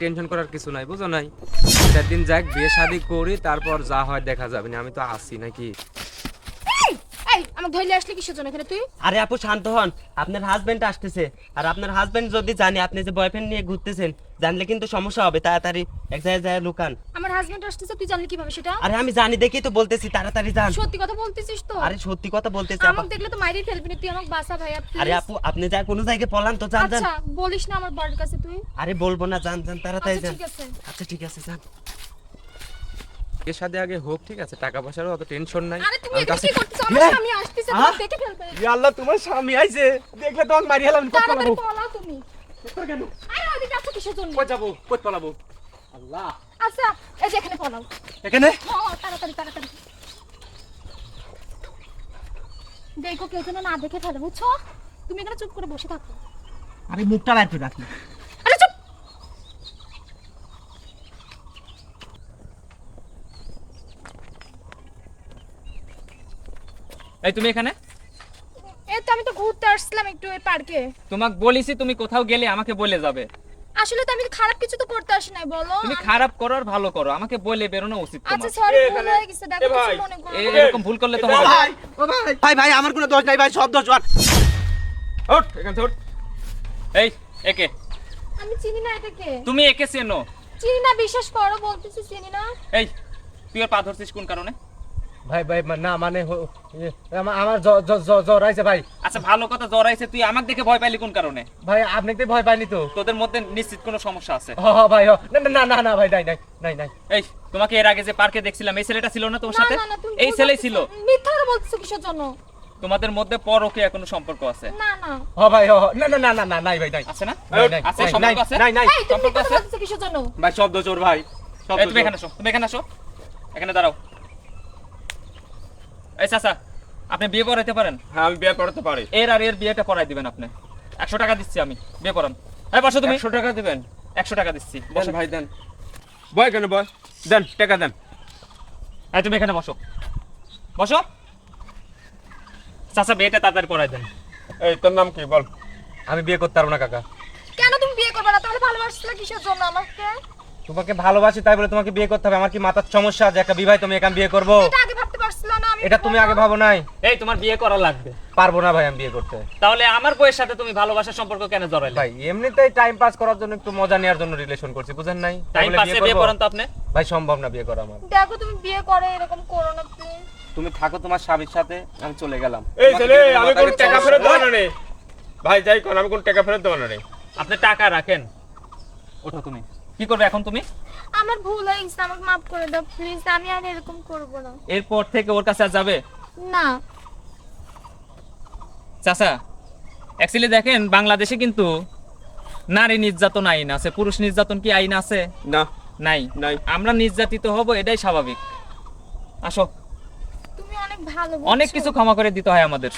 Tension করার কিছু নাই, বুঝো নাই? সেদিন দিন যাক, বিয়ে শাদি করি, তারপর যা হয় দেখা যাবে না, আমি তো আসি নাকি? এই, আমাকে আসলে কিসের জন্য এখানে তুই? আরে আপু শান্ত হন। আপনার হাজবেন্ড আসতেছে। আর আপনার হাজবেন্ড যদি জানে আপনি যে বয়ফ্রেন্ড নিয়ে ঘুরতেছেন জানলে কিন্তু সমস্যা হবে। তাড়াতাড়ি এক জায়গায় যায় লুকান। আমার হাজবেন্ড আসতেছে তুই জানলি কীভাবে সেটা? আরে আমি জানি দেখি তো বলতেছি তাড়াতাড়ি যান। সত্যি কথা বলতেছিস তো? আরে সত্যি কথা বলতেছি আপা। দেখলে তো ফেলবি না তুই আমাকে বাসা ভাইয়া আরে আপু আপনি যা কোনো জায়গায় পলান তো যান যান। আচ্ছা বলিস না আমার বড় কাছে তুই। আরে বলব না যান যান তাড়াতাড়ি আচ্ছা যান। ঠিক আছে। আচ্ছা ঠিক আছে যান। বিয়ে শাদি আগে হোক ঠিক আছে? টাকা পয়সারও অত টেনশন নাই। আরে তুমি এটা কি করতেছ? আমার স্বামী আসতেছে আহ! দেখে ফেলবে। আল্লাহ তোমার স্বামী আইছে। দেখলে তোমাকে মারি হেলাম তাড়াতাড়ি পলাও তুমি। আরে ওদিকে আছো কিসের জন্য? কই যাব? কই পালাবো? আল্লাহ! আচ্ছা এই যে এখানে পলাও। এখানে? হ্যাঁ তাড়াতাড়ি তাড়াতাড়ি। দেখো কেউ যেন না দেখে ফেলে বুঝছ? তুমি এখানে চুপ করে বসে থাকো। আরে মুখটা করে রাখি আরে চুপ এই তুমি এখানে? এই তো আমি তো ঘুরতে আসছিলাম একটু এই পার্কে। তোমাকে বলেছি তুমি কোথাও গেলে আমাকে বলে যাবে। আসলে তো আমি খারাপ কিছু তো করতে আসি নাই বলো। তুমি খারাপ করো আর ভালো করো আমাকে বলে বেরোনো উচিত আচ্ছা সরি ভুল হয়ে গেছে দেখো কিছু মনে করো। না। এরকম ভুল করলে তো হবে না। ভাই। ও ভাই ভাই ভাই আমার কোনো দোষ নাই ভাই সব দোষ ওর ওঠ এখান থেকে ওঠ। এই একে। আমি চিনি না এটাকে। তুমি একে চেনো। চিনি না বিশ্বাস করো বলতেছি চিনি না। এই তুই ওর পা ধরছিস কোন কারণে? ভাই ভাই না মানে আমার জ্বর আইছে ভাই। আচ্ছা ভালো কথা জড়াইছে তুই আমাকে দেখে ভয় পাইলি কোন কারণে? ভাই আপনি তো ভয় পাইনি তো? তোদের মধ্যে নিশ্চিত কোনো সমস্যা আছে? হ হ ভাই না না, না না ভাই নাই নাই নাই নাই। এই তোমাকে এর আগে যে পার্কে দেখছিলাম এই ছেলেটা ছিল না তোমার সাথে? এই ছেলেই ছিল। মিথ্যা কথা বলতেছো কিসের জন্য? তোমাদের মধ্যে পরকে কোনো সম্পর্ক আছে? না না। হ ভাই হ। না না না না না নাই ভাই নাই। আছে না? আছে সম্পর্ক আছে? নাই নাই। সম্পর্ক আছে? কিসের জন্য? ভাই শব্দ চোর ভাই। শব্দ তুমি এখানে আসো তুমি এখানে আসো। এখানে দাঁড়াও। এই চাচা আপনি বিয়ে পড়াইতে পারেন? হ্যাঁ আমি বিয়ে পড়াতে পারি। এর আর এর বিয়েটা পড়াই দিবেন আপনি। একশো টাকা দিচ্ছি আমি বিয়ে পড়ান এই বসো তুমি। একশো টাকা দিবেন? একশো টাকা দিচ্ছি বসো। ভাই দেন। বয় কেন বয়? দেন টাকা দেন। এই তুমি এখানে বসো। বসো। চাচা বিয়েটা তাড়াতাড়ি পড়াই দেন। এই তোর নাম কি বল। আমি বিয়ে করতে পারব না কাকা। কেন তুমি বিয়ে করবে না? তাহলে ভালোবাসছিলে কিসের জন্য আমাকে? তোমাকে ভালোবাসি তাই বলে তোমাকে বিয়ে করতে হবে। আমার কি মাথার সমস্যা? আছে একটা বিবাহ তুমি একা বিয়ে করব? এটা তুমি আগে ভাবো নাই? এই তোমার বিয়ে করা লাগবে। পারব না ভাই আমি বিয়ে করতে। তাহলে আমার বইয়ের সাথে তুমি ভালোবাসার সম্পর্ক কেন জড়াইলে? ভাই এমনিতেই টাইম পাস করার জন্য একটু মজা নেওয়ার জন্য রিলেশন করছি বুঝেন নাই? টাইম পাসে বিয়ে করেন তো আপনি? ভাই সম্ভব না বিয়ে করা আমার। দেখো তুমি বিয়ে করে এরকম করো না প্লিজ তুমি থাকো তোমার স্বামীর সাথে আমি চলে গেলাম। এই ছেলে আমি কোন টাকা ফেরত দেবো না রে। ভাই যাই কোন আমি কোন টাকা ফেরত দেব না রে। আপনি টাকা রাখেন। ওঠো তুমি। কি করবে এখন তুমি? আমার ভুল হয়ে গেছে আমাকে মাফ করে দাও প্লিজ আমি আর এরকম করব না। এরপর থেকে ওর কাছে আর যাবে? না। চাচা অ্যাকচুয়ালি দেখেন বাংলাদেশে কিন্তু নারী নির্যাতন আইন আছে পুরুষ নির্যাতন কি আইন আছে? না। নাই। নাই। আমরা নির্যাতিত হব এটাই স্বাভাবিক। আসো। তুমি অনেক ভালো অনেক কিছু ক্ষমা করে দিতে হয় আমাদের।